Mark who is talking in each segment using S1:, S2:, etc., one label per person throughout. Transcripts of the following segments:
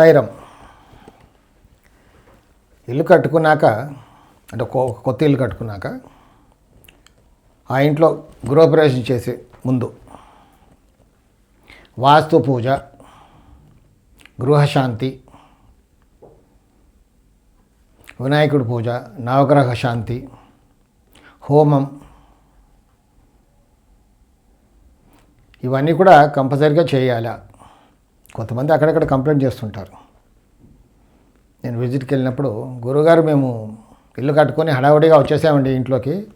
S1: సైరం ఇల్లు కట్టుకున్నాక అంటే కొత్త ఇల్లు కట్టుకున్నాక ఆ ఇంట్లో గృహప్రవేశం చేసే ముందు వాస్తు పూజ గృహశాంతి వినాయకుడి పూజ నవగ్రహ శాంతి హోమం ఇవన్నీ కూడా కంపల్సరిగా చేయాలా? కొంతమంది అక్కడక్కడ కంప్లైంట్ చేస్తుంటారు. నేను విజిట్కి వెళ్ళినప్పుడు గురుగారు మేము ఇల్లు కట్టుకొని హడావుడిగా వచ్చేసామండి ఇంట్లోకి.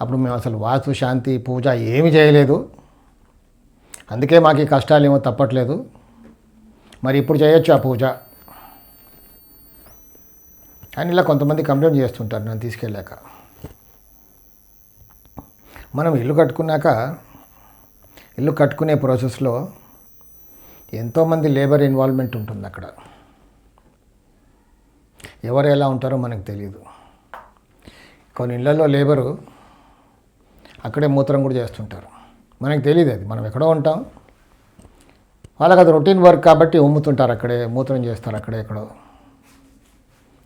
S1: అప్పుడు మేము అసలు వాస్తు శాంతి పూజ ఏమీ చేయలేదు. అందుకే మాకు ఈ కష్టాలు ఏమో తప్పట్లేదు. మరి ఇప్పుడు చేయొచ్చు ఆ పూజ? అని ఇలా కొంతమంది కంప్లైంట్ చేస్తుంటారు నన్ను తీసుకెళ్ళాక. మనం ఇల్లు కట్టుకున్నాక ఇల్లు కట్టుకునే ప్రాసెస్లో ఎంతోమంది లేబర్ ఇన్వాల్వ్మెంట్ ఉంటుంది అక్కడ. ఎవరు ఎలా ఉంటారో మనకు తెలియదు కొన్ని ఇళ్ళలో లేబరు అక్కడే మూత్రం కూడా చేస్తుంటారు. మనకు తెలియదు అది. మనం ఎక్కడో ఉంటాం. వాళ్ళకి అది రొటీన్ వర్క్ కాబట్టి ఉమ్ముతుంటారు అక్కడే మూత్రం చేస్తారు అక్కడే ఎక్కడో.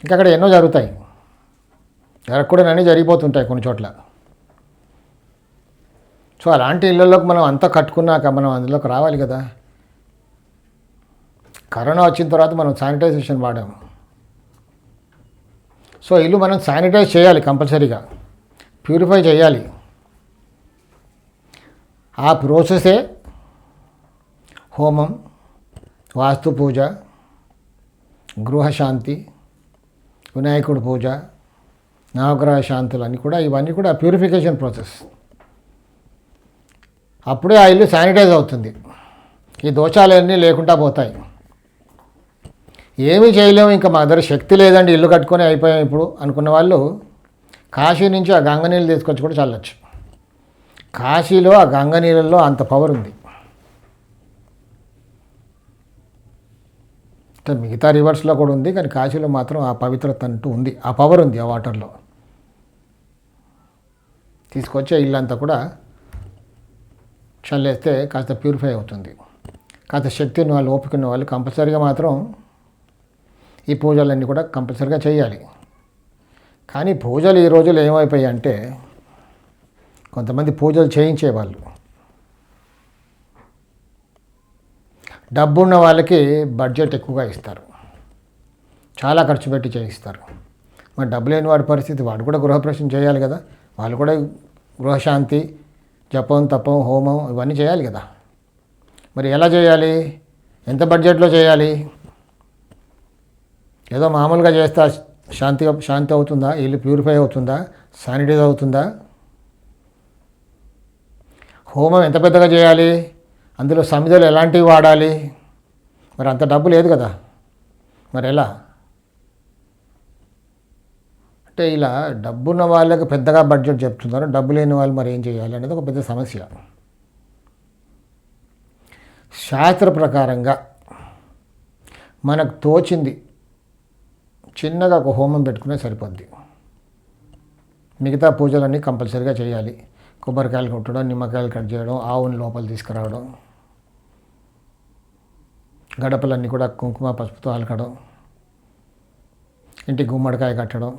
S1: ఇంకా అక్కడ ఎన్నో జరుగుతాయి. జరగకూడదనే జరిగిపోతుంటాయి కొన్ని చోట్ల. సో అలాంటి ఇళ్ళలోకి మనం అంతా కట్టుకున్నాక మనం అందులోకి రావాలి కదా. కరోనా వచ్చిన తర్వాత మనం శానిటైజేషన్ వాడాము. సో ఇల్లు మనం శానిటైజ్ చేయాలి కంపల్సరీగా. ప్యూరిఫై చేయాలి. ఆ ప్రోసెసే హోమం వాస్తు పూజ గృహశాంతి వినాయకుడి పూజ నవగ్రహ శాంతులు అన్నీ కూడా ఇవన్నీ కూడా ప్యూరిఫికేషన్ ప్రాసెస్. అప్పుడే ఆ ఇల్లు శానిటైజ్ అవుతుంది. ఈ దోషాలన్నీ లేకుండా పోతాయి. ఏమీ చేయలేము ఇంకా మా దగ్గర శక్తి లేదండి ఇల్లు కట్టుకొని అయిపోయాం ఇప్పుడు అనుకున్న వాళ్ళు కాశీ నుంచి ఆ గంగ నీళ్ళు తీసుకొచ్చి కూడా చల్లొచ్చు. కాశీలో ఆ గంగ నీళ్ళల్లో అంత పవర్ ఉంది. మిగతా రివర్స్లో కూడా ఉంది కానీ కాశీలో మాత్రం ఆ పవిత్రత అంటూ ఉంది. ఆ పవర్ ఉంది ఆ వాటర్లో తీసుకొచ్చే ఇల్లంతా కూడా చల్లేస్తే కాస్త ప్యూరిఫై అవుతుంది. కాస్త శక్తి ఉన్న వాళ్ళు ఓపిక ఉన్న వాళ్ళు కంపల్సరీగా మాత్రం ఈ పూజలన్నీ కూడా కంపల్సరిగా చేయాలి. కానీ పూజలు ఈ రోజులు ఏమైపోయాయి అంటే కొంతమంది పూజలు చేయించేవాళ్ళు డబ్బున్న వాళ్ళకి బడ్జెట్ ఎక్కువగా ఇస్తారు. చాలా ఖర్చు పెట్టి చేయిస్తారు. మరి డబ్బు లేని వాడి పరిస్థితి వాడు కూడా గృహప్రవేశం చేయాలి కదా. వాళ్ళు కూడా గృహశాంతి జపం తపం హోమం ఇవన్నీ చేయాలి కదా. మరి ఎలా చేయాలి? ఎంత బడ్జెట్లో చేయాలి? ఏదో మామూలుగా చేస్తే శాంతి శాంతి అవుతుందా? ఇల్లు ప్యూరిఫై అవుతుందా? శానిటైజ్ అవుతుందా? హోమం ఎంత పెద్దగా చేయాలి? అందులో సమిధలు ఎలాంటివి వాడాలి? మరి అంత డబ్బు లేదు కదా. మరి ఎలా? అంటే ఇలా డబ్బున్న వాళ్ళకి పెద్దగా బడ్జెట్ చెప్తున్నారు. డబ్బు లేని వాళ్ళు మరి ఏం చేయాలి అనేది ఒక పెద్ద సమస్య. శాస్త్ర ప్రకారంగా మనకు తోచింది చిన్నగా ఒక హోమం పెట్టుకునే సరిపోద్ది. మిగతా పూజలన్నీ కంపల్సరీగా చేయాలి. కొబ్బరికాయలు కొట్టడం నిమ్మకాయలు కట్ చేయడం ఆవుని లోపల తీసుకురావడం గడపలన్నీ కూడా కుంకుమ పసుపుతో అలకడం ఇంటి గుమ్మడికాయ కట్టడం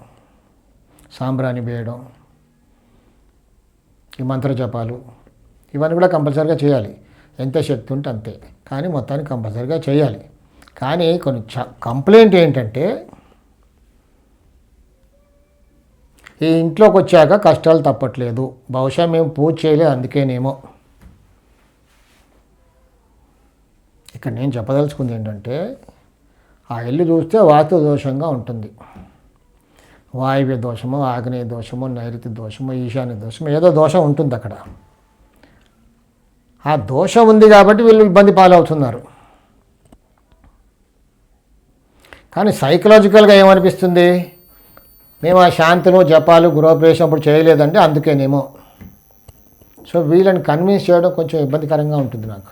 S1: సాంబ్రాణి వేయడం ఈ మంత్ర జపాలు ఇవన్నీ కూడా కంపల్సరీగా చేయాలి. ఎంత శక్తి ఉంటే అంతే. కానీ మొత్తానికి కంపల్సరీగా చేయాలి. కానీ కొన్ని చ కంప్లైంట్ ఏంటంటే ఈ ఇంట్లోకి వచ్చాక కష్టాలు తప్పట్లేదు. బహుశా మేము పూజ చేయలేదు అందుకేనేమో. ఇక్కడ నేను చెప్పదలుచుకుంది ఏంటంటే ఆ ఇల్లు చూస్తే వాస్తు దోషంగా ఉంటుంది. వాయువ్య దోషము ఆగ్నేయ దోషము నైరుతి దోషము ఈశాన్య దోషము ఏదో దోషం ఉంటుంది అక్కడ. ఆ దోషం ఉంది కాబట్టి వీళ్ళు ఇబ్బంది పాలవుతున్నారు. కానీ సైకలాజికల్గా ఏమనిపిస్తుంది? మేము ఆ శాంతులు జపాలు గృహప్రవేశం అప్పుడు చేయలేదంటే అందుకేనేమో. సో వీళ్ళని కన్విన్స్ చేయడం కొంచెం ఇబ్బందికరంగా ఉంటుంది నాకు.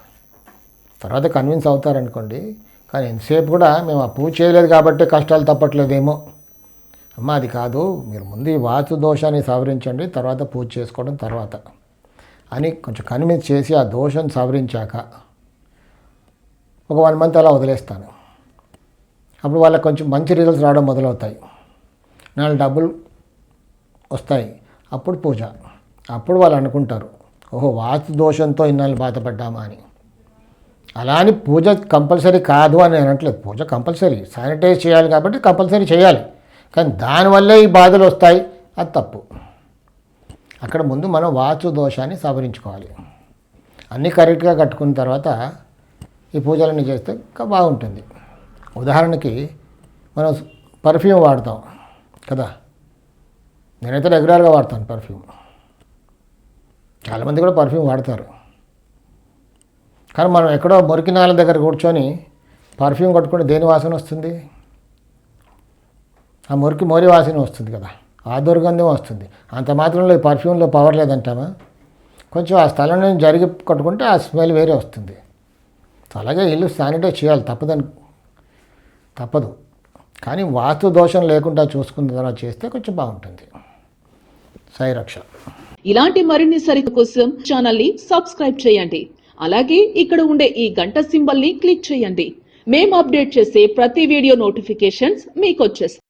S1: తర్వాత కన్విన్స్ అవుతారనుకోండి కానీ ఎంతసేపు కూడా మేము ఆ పూజ చేయలేదు కాబట్టి కష్టాలు తప్పట్లేదేమో. అమ్మ అది కాదు మీరు ముందు ఈ వాస్తు దోషాన్ని సవరించండి తర్వాత పూజ చేసుకోవడం తర్వాత అని కొంచెం కన్విన్స్ చేసి ఆ దోషం సవరించాక ఒక వన్ మంత్ అలా వదిలేస్తాను. అప్పుడు వాళ్ళకి కొంచెం మంచి రిజల్ట్స్ రావడం మొదలవుతాయి. నాలుగు డబ్బులు వస్తాయి. అప్పుడు పూజ. అప్పుడు వాళ్ళు అనుకుంటారు ఓహో వాస్తు దోషంతో ఇన్నాళ్ళు బాధపడ్డామా అని. అలా అని పూజ కంపల్సరీ కాదు అని అనట్లేదు. పూజ కంపల్సరీ. శానిటైజ్ చేయాలి కాబట్టి కంపల్సరీ చేయాలి. కానీ దానివల్లే ఈ బాధలు వస్తాయి. అది తప్పు. అక్కడ ముందు మనం వాస్తు దోషాన్ని సవరించుకోవాలి. అన్నీ కరెక్ట్గా కట్టుకున్న తర్వాత ఈ పూజలన్నీ చేస్తే బాగుంటుంది. ఉదాహరణకి మనం పర్ఫ్యూమ్ వాడతాం. కదా? నేనైతే రెగ్యులర్గా వాడతాను పర్ఫ్యూమ్ చాలామంది కూడా పర్ఫ్యూమ్ వాడతారు. కానీ మనం ఎక్కడో మురికినాల దగ్గర కూర్చొని పర్ఫ్యూమ్ కొట్టుకుంటే దేని వాసన వస్తుంది? ఆ మురికి మోరి వాసన వస్తుంది కదా? ఆ దుర్గంధం వస్తుంది. అంత మాత్రంలో ఈ పర్ఫ్యూమ్లో పవర్ లేదంటామా కొంచెం ఆ స్థలం నుంచి జరిగి కొట్టుకుంటే ఆ స్మెల్ వేరే వస్తుంది. అలాగే ఇల్లు శానిటైజ్ చేయాలి. తప్పదని తప్పదు. కానీ వాస్తు దోషం లేకుండా చూసుకున్న చేస్తే కొంచెం బాగుంటుంది. సైరక్ష రక్ష.
S2: ఇలాంటి మరిన్ని సరిత కోసం ఛానల్ని సబ్స్క్రైబ్ చేయండి. అలాగే ఇక్కడ ఉండే ఈ గంట సింబల్ని క్లిక్ చేయండి. మేము అప్డేట్ చేసే ప్రతి వీడియో నోటిఫికేషన్స్ మీకు వచ్చేస్తాయి.